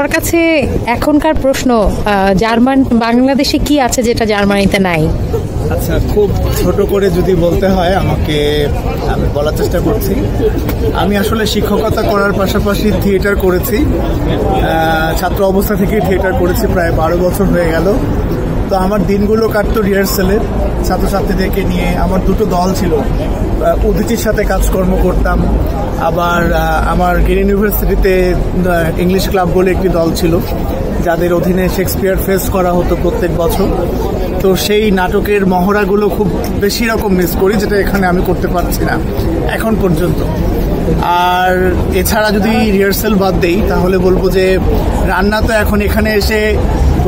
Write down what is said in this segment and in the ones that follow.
সবার কাছে এখনকার প্রশ্ন জার্মান, বাংলাদেশে কি আছে যেটা জার্মানিতে নাই? আচ্ছা খুব ছোট করে যদি বলতে হয়, আমাকে আমি বলার চেষ্টা করছি। আমি আসলে শিক্ষকতা করার পাশাপাশি থিয়েটার করেছি। ছাত্র অবস্থা থেকে থিয়েটার করেছি, প্রায় বারো বছর হয়ে গেল। তো আমার দিনগুলো কাটতো রিহার্সেলে ছাত্রছাত্রীদেরকে নিয়ে আমার দুটো দল ছিল। উদিতির সাথে কাজকর্ম করতাম। আবার আমার গ্রিন ইউনিভার্সিটিতে ইংলিশ ক্লাব বলে একটি দল ছিল, যাদের অধীনে শেক্সপিয়ার ফেস করা হতো প্রত্যেক বছর। তো সেই নাটকের মহড়াগুলো খুব বেশি রকম মিস করি, যেটা এখানে আমি করতে পারছি না, এখন পর্যন্ত। আর এছাড়া যদি রিহার্সেল বাদ দেই, তাহলে বলব যে রান্না তো এখন এখানে এসে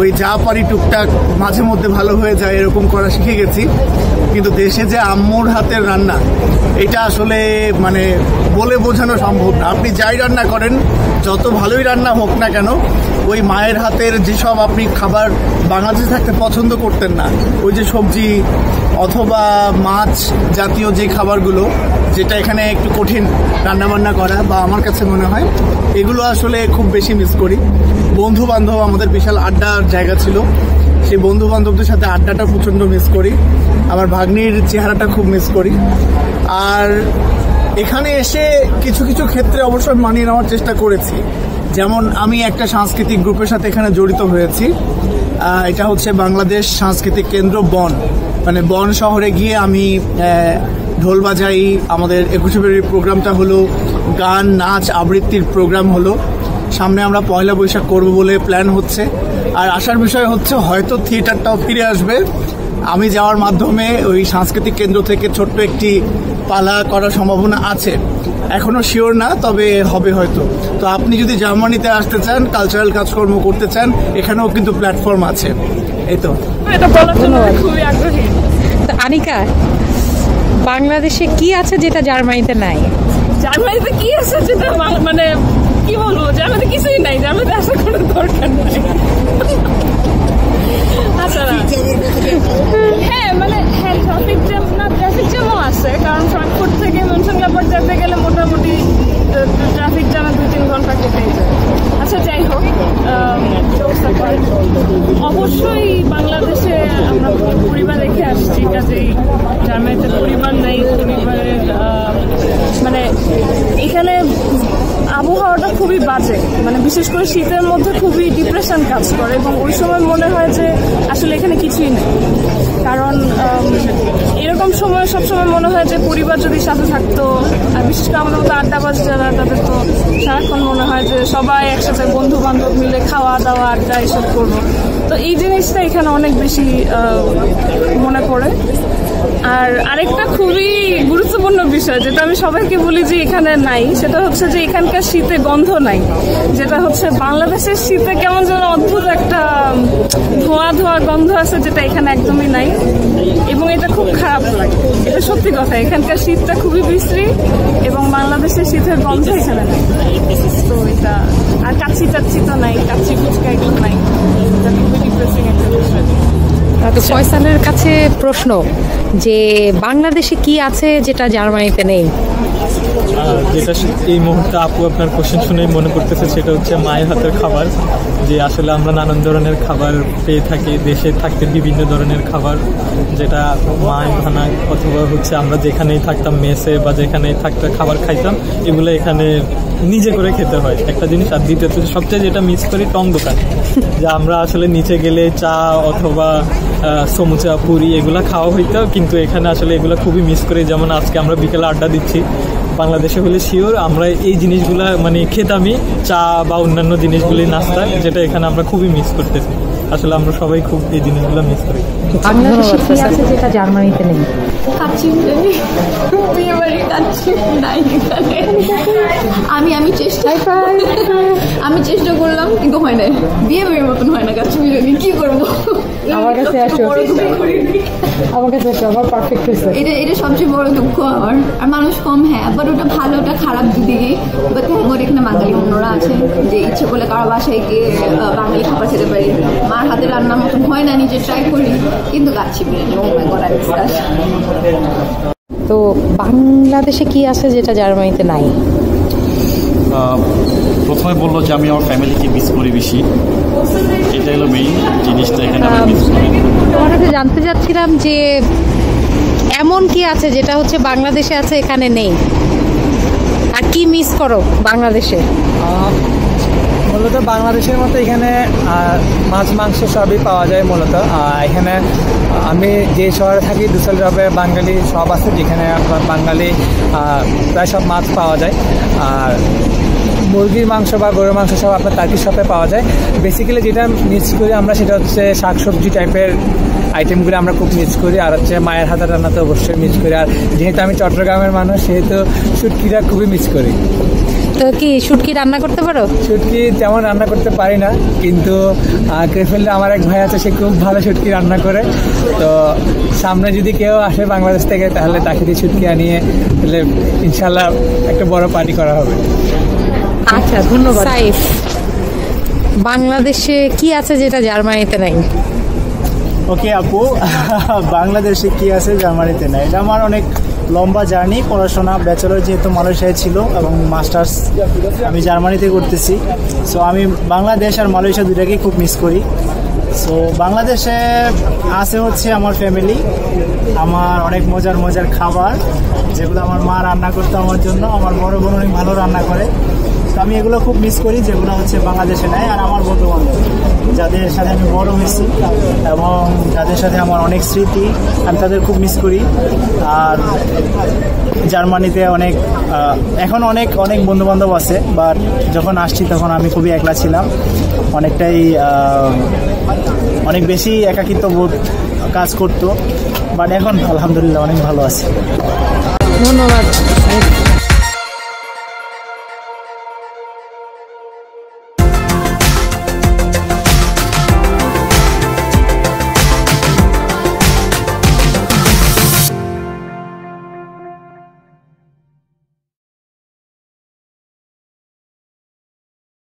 ওই যা পারি টুকটাক মাঝে মধ্যে ভালো হয়ে যায়, এরকম করা শিখে গেছি। কিন্তু দেশে যে আম্মুর হাতের রান্না, এটা আসলে মানে বলে বোঝানো সম্ভব না। আপনি যাই রান্না করেন, যত ভালোই রান্না হোক না কেন, ওই মায়ের হাতের যেসব আপনি খাবার বাংলাদেশে থাকতে পছন্দ করতেন না, ওই যে সবজি অথবা মাছ জাতীয় যে খাবারগুলো যেটা এখানে একটু কঠিন রান্নাবান্না করা বা আমার কাছে মনে হয়, এগুলো আসলে খুব বেশি মিস করি। বন্ধু বান্ধব আমাদের বিশাল আড্ডার জায়গা ছিল। সেই বন্ধু বান্ধবদের সাথে আড্ডাটা প্রচণ্ড মিস করি। আমার ভাগ্নির চেহারাটা খুব মিস করি। আর এখানে এসে কিছু কিছু ক্ষেত্রে অবশ্যই মানিয়ে নেওয়ার চেষ্টা করেছি। যেমন আমি একটা সাংস্কৃতিক গ্রুপের সাথে এখানে জড়িত হয়েছি। এটা হচ্ছে বাংলাদেশ সাংস্কৃতিক কেন্দ্র বন। মানে বন শহরে গিয়ে আমি ঢোল বাজাই আমাদের একুশে ফেব্রুয়ারি প্রোগ্রামটা হলো গান নাচ আবৃত্তির প্রোগ্রাম হলো। সামনে আমরা পয়লা বৈশাখ করব বলে প্ল্যান হচ্ছে। আর আসার বিষয় হচ্ছে হয়তো থিয়েটারটাও ফিরে আসবে। আমি যাওয়ার মাধ্যমে ওই সাংস্কৃতিক কেন্দ্র থেকে ছোট্ট একটি পালা করার সম্ভাবনা আছে। এখনও শিওর না তবে হবে হয়তো। তো আপনি যদি জার্মানিতে আসতে চান কালচারাল কাজকর্ম করতে চান এখানেও কিন্তু প্ল্যাটফর্ম আছে। এই তো। এটা বলার জন্য খুবই আগ্রহী। তো আনিকা বাংলাদেশে কি আছে যেটা জার্মানিতে নাই? জার্মানিতে কি আছে যেটা মানে কি বলব? জার্মানিতে কিছুই নাই। জার্মানিতে আসার কোনো দরকার নাই। আচ্ছা হ্যাঁ মানে হ্যাঁ ট্রাফিক জ্যাম না ট্রাফিক জ্যামও আছে, কারণ ফ্রাঙ্কফুট থেকে মনসনগ্লাবার যেতে গেলে মোটামুটি ট্রাফিক জ্যামে দুই তিন ঘণ্টা কেটেই যায় আচ্ছা যাই হোক আম, jokes apart, অবশ্যই বাংলাদেশে আমরা পরিবার রেখে আসছি কাজেই জার্মানিতে পরিবার নেই পরিবারের আহ, মানে এখানে আবহাওয়াটা খুবই বাজে। মানে বিশেষ করে শীতের মধ্যে খুবই ডিপ্রেশন কাজ করে এবং ওই সময় মনে হয় যে আসলে এখানে কিছুই নেই। কারণ এরকম সময় সবসময় মনে হয় যে পরিবার যদি সাথে থাকতো, আর বিশেষ করে আমাদের মতো আড্ডাবাজ যারা, তাদের তো সারাক্ষণ মনে হয় যে সবাই একসাথে বন্ধু বান্ধব মিলে খাওয়া দাওয়া আড্ডা এসব করব। তো এই জিনিসটা এখানে অনেক বেশি মনে পড়ে। আর আরেকটা খুবই গুরুত্বপূর্ণ বিষয়, যেটা আমি সবাইকে বলি যে এখানে নাই, সেটা হচ্ছে যে এখানকার শীতে গন্ধ নাই, যেটা হচ্ছে বাংলাদেশের শীতে কেমন যেন অদ্ভুত একটা ধোঁয়া ধোঁয়া গন্ধ আছে যেটা এখানে একদমই নাই, এবং এটা খুব খারাপ লাগে এটা সত্যি কথা, এখানকার শীতটা খুবই বিশ্রী, এবং বাংলাদেশের শীতের গন্ধ এখানে নাই। তো এটা, আর কাচ্চি টাচ্চি তো নাই কাচ্চি ফুচকা এগুলো নাই, এটা খুবই ডিপ্রেসিং একটা বিষয়। তো ফয়সালের কাছে প্রশ্ন যে বাংলাদেশে কি আছে যেটা জার্মানিতে নেই? যেটা এই মুহূর্তে আপু আপনার কোশ্চেন শুনেই মনে করতেছে সেটা হচ্ছে মায়ের হাতের খাবার, যে আসলে আমরা নানান ধরনের খাবার পেয়ে থাকি, দেশে থাকতে বিভিন্ন ধরনের খাবার, যেটা মায় বানায় অথবা হচ্ছে আমরা যেখানেই থাকতাম, মেসে বা যেখানেই থাকতে খাবার খাইতাম, এগুলো এখানে নিজে করে খেতে হয়। একটা জিনিস, আর দ্বিতীয়ত সবচেয়ে যেটা মিস করি টং দোকান, যে আমরা আসলে নিচে গেলে চা অথবা সমুচা, পুরি, এগুলা খাওয়া হইতো, কিন্তু এখানে আসলে এগুলো খুবই মিস করি। যেমন আজকে আমরা বিকেলে আড্ডা দিচ্ছি বাংলাদেশে হলে শিওর আমরা এই জিনিসগুলা মানে খেতামই চা বা অন্যান্য জিনিসগুলি নাস্তা যেটা এখানে আমরা খুবই মিস করতেছি। আসলে আমরা সবাই খুব এই জিনিসগুলো মিস করি। আছে যেটা জার্মানিতে নেই? আমি আমি চেষ্টা আমি চেষ্টা করলাম কিন্তু হয় না বিয়ে বাড়ির মতন হয় না বিরিয়ানি কি করব? আমার কাছে আসো। আমার কাছে একটা আমার পারফেক্ট হয়েছে। এটা এটা সবচেয়ে বড় দুঃখ আমার। আর মানুষ কম হ্যাঁ বাট ওটা ভালো ওটা খারাপ দুদিকে বাট আমার এখানে বাঙালি অন্যরা আছে যে ইচ্ছে করলে কারও বাসায় গিয়ে বাঙালি খাবার খেতে পারি। মার হাতে রান্নার মতন হয় না নিজে ট্রাই করি কিন্তু kacchi biryani oh my god তো বাংলাদেশে কি আছে যেটা জার্মানিতে নাই? প্রথমে বলল যে আমি আমার ফ্যামিলিকে মিস করি বেশি। এটা হলো মেইন জিনিসটা এখানে তোমার কাছে জানতে চাচ্ছিলাম যে এমন কি আছে যেটা হচ্ছে বাংলাদেশে আছে এখানে নেই? আর কি মিস করো বাংলাদেশে? মূলত বাংলাদেশের মতো এখানে মাছ মাংস সবই পাওয়া যায় মূলত। এখানে আমি যে শহরে থাকি দুসলরবে বাঙালি সব আছে যেখানে আপনার বাঙালি প্রায় সব মাছ পাওয়া যায়। আর মুরগির মাংস বা গরুর মাংস সব আপনার টার্কি শপে পাওয়া যায়। বেসিক্যালি যেটা মিস করি আমরা সেটা হচ্ছে শাকসবজি টাইপের আইটেমগুলো আমরা খুব মিস করি। আর হচ্ছে মায়ের হাতের রান্না তো অবশ্যই মিস করি। আর যেহেতু আমি চট্টগ্রামের মানুষ সেহেতু শুটকিটা খুবই মিস করি। তো কি শুটকি রান্না করতে পারো? শুটকি তেমন রান্না করতে পারি না কিন্তু ক্রেফেলে আমার এক ভাই আছে সে খুব ভালো শুটকি রান্না করে। তো সামনে যদি কেউ আসে বাংলাদেশ থেকে তাহলে তাকে দিয়ে শুটকি আনিয়ে তাহলে ইনশাল্লাহ একটা বড় পার্টি করা হবে। আচ্ছা ধন্যবাদ। সাইফ বাংলাদেশে কি আছে যেটা জার্মানিতে নাই? ওকে আপু বাংলাদেশে কি আছে জার্মানিতে না এটা আমার অনেক লম্বা জার্নি পড়াশোনা ব্যাচেলর যেহেতু মালয়েশিয়ায় ছিল এবং মাস্টার্স আমি জার্মানিতে করতেছি। সো আমি বাংলাদেশ আর মালয়েশিয়া দুটাকেই খুব মিস করি। সো বাংলাদেশে আছে হচ্ছে আমার ফ্যামিলি আমার অনেক মজার মজার খাবার যেগুলো আমার মা রান্না করতো আমার জন্য। আমার বড় বোন অনেক ভালো রান্না করে। তো আমি এগুলো খুব মিস করি, যেগুলো হচ্ছে বাংলাদেশে নেয় আর আমার বন্ধু বান্ধব যাদের সাথে আমি বড় হয়েছি এবং যাদের সাথে আমার অনেক স্মৃতি, আমি তাদের খুব মিস করি। আর জার্মানিতে অনেক এখন অনেক অনেক বন্ধু বান্ধব আছে বাট যখন আসছি তখন আমি খুবই একলা ছিলাম। অনেকটাই অনেক বেশি একাকিত্ব বোধ কাজ করতো বাট এখন আলহামদুলিল্লাহ অনেক ভালো আছে। ধন্যবাদ।